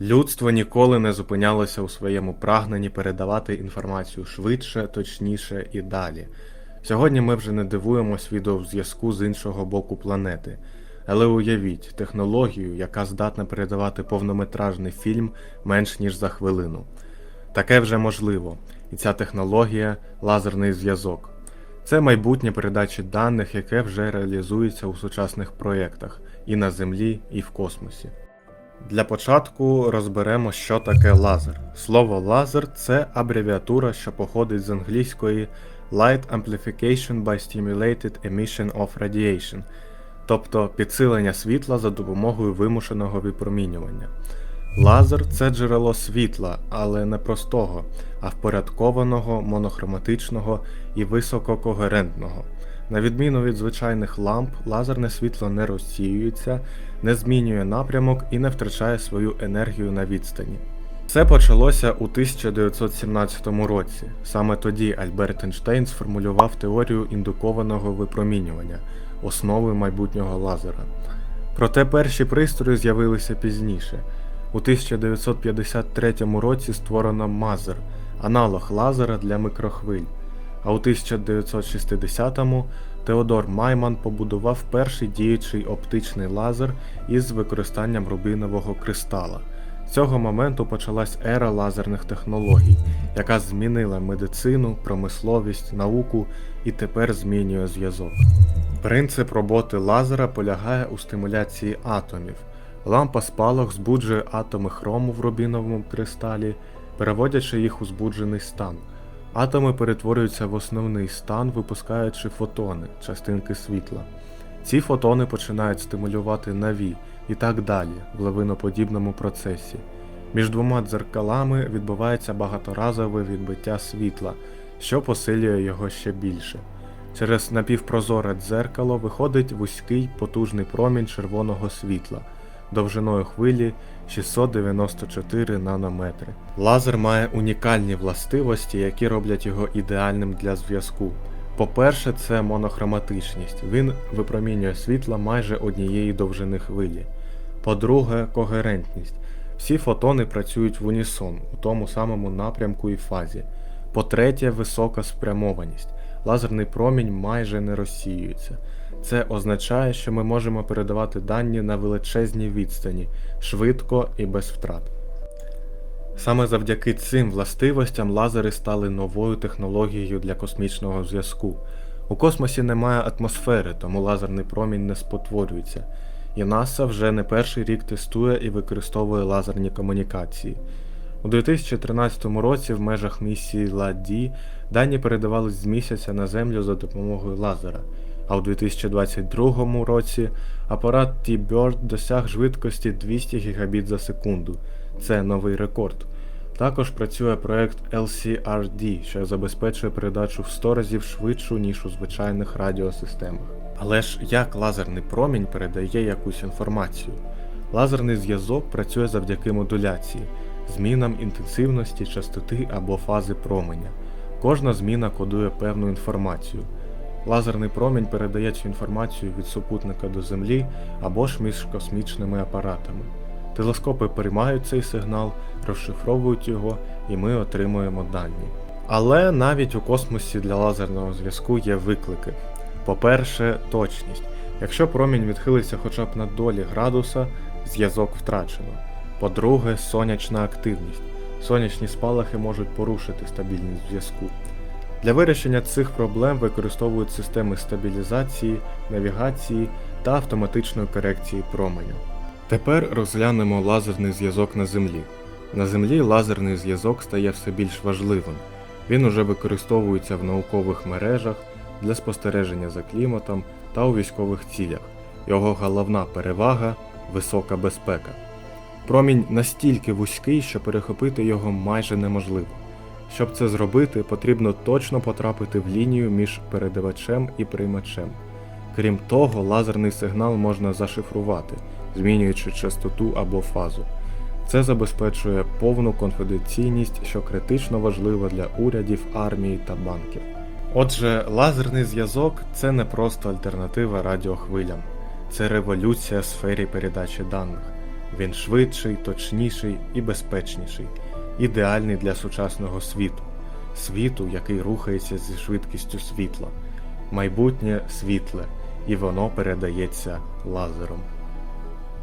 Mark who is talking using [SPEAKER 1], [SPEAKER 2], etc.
[SPEAKER 1] Людство ніколи не зупинялося у своєму прагненні передавати інформацію швидше, точніше і далі. Сьогодні ми вже не дивуємось відеозв'язку з іншого боку планети. Але уявіть технологію, яка здатна передавати повнометражний фільм менш ніж за хвилину. Таке вже можливо, і ця технологія лазерний зв'язок. Це майбутнє передачі даних, яке вже реалізується у сучасних проєктах і на Землі, і в космосі. Для початку розберемо, що таке лазер. Слово лазер це абревіатура, що походить з англійської Light Amplification by Stimulated Emission of Radiation, тобто підсилення світла за допомогою вимушеного випромінювання. Лазер це джерело світла, але не простого, а впорядкованого, монохроматичного і висококогерентного. На відміну від звичайних ламп, лазерне світло не розсіюється, не змінює напрямок і не втрачає свою енергію на відстані. Все почалося у 1917 році. Саме тоді Альберт Ейнштейн сформулював теорію індукованого випромінювання, основи майбутнього лазера. Проте перші пристрої з'явилися пізніше. У 1953 році створено мазер, аналог лазера для микрохвиль. А у 1960-му Теодор Майман побудував перший діючий оптичний лазер із використанням рубинового кристала. З цього моменту почалась ера лазерних технологій, яка змінила медицину, промисловість, науку і тепер змінює зв'язок. Принцип роботи лазера полягає у стимуляції атомів. Лампа спалах збуджує атоми хрому в рубіновому кристалі, переводячи їх у збуджений стан. Атоми перетворюються в основний стан, випускаючи фотони, частинки світла. Ці фотони починають стимулювати нові і так далі в лавиноподібному процесі. Між двома дзеркалами відбувається багаторазове відбиття світла, що посилює його ще більше. Через напівпрозоре дзеркало виходить вузький потужний промінь червоного світла довжиною хвилі 694 нанометри. Лазер має унікальні властивості, які роблять його ідеальним для зв'язку. По-перше, це монохроматичність. Він випромінює світла майже однієї довжини хвилі. По-друге, когерентність. Всі фотони працюють в унісон у тому самому напрямку і фазі. По-третє, висока спрямованість. Лазерний промінь майже не розсіюється. Це означає, що ми можемо передавати дані на величезній відстані, швидко і без втрат. Саме завдяки цим властивостям лазери стали новою технологією для космічного зв'язку. У космосі немає атмосфери, тому лазерний промінь не спотворюється, і НАСА вже не перший рік тестує і використовує лазерні комунікації. У 2013 році в межах місії ЛАДІ дані передавались з місяця на Землю за допомогою лазера а у 2022 році апарат T-Bird досяг швидкості 200 Гбіт за секунду. Це новий рекорд. Також працює проект LCRD, що забезпечує передачу в 100 разів швидшу, ніж у звичайних радіосистемах. Але ж як лазерний промінь передає якусь інформацію? Лазерний зв'язок працює завдяки модуляції, змінам інтенсивності, частоти або фази променя. Кожна зміна кодує певну інформацію. Лазерний промінь передає цю інформацію від супутника до Землі або ж між космічними апаратами. Телескопи приймають цей сигнал, розшифровують його, і ми отримуємо дані. Але навіть у космосі для лазерного зв'язку є виклики. По-перше, точність. Якщо промінь відхилиться хоча б на долі градуса, зв'язок втрачено. По-друге, сонячна активність. Сонячні спалахи можуть порушити стабільність зв'язку. Для вирішення цих проблем використовують системи стабілізації, навігації та автоматичної корекції променю. Тепер розглянемо лазерний зв'язок на Землі. На Землі лазерний зв'язок стає все більш важливим. Він уже використовується в наукових мережах для спостереження за кліматом та у військових цілях. Його головна перевага висока безпека. Промінь настільки вузький, що перехопити його майже неможливо. Щоб це зробити, потрібно точно потрапити в лінію між передавачем і приймачем. Крім того, лазерний сигнал можна зашифрувати, змінюючи частоту або фазу. Це забезпечує повну конфіденційність, що критично важлива для урядів, армії та банків. Отже, лазерний зв'язок це не просто альтернатива радіохвилям, це революція в сфері передачі даних. Він швидший, точніший і безпечніший, ідеальний для сучасного світу, світу, який рухається зі швидкістю світла. Майбутнє світле, і воно передається лазером.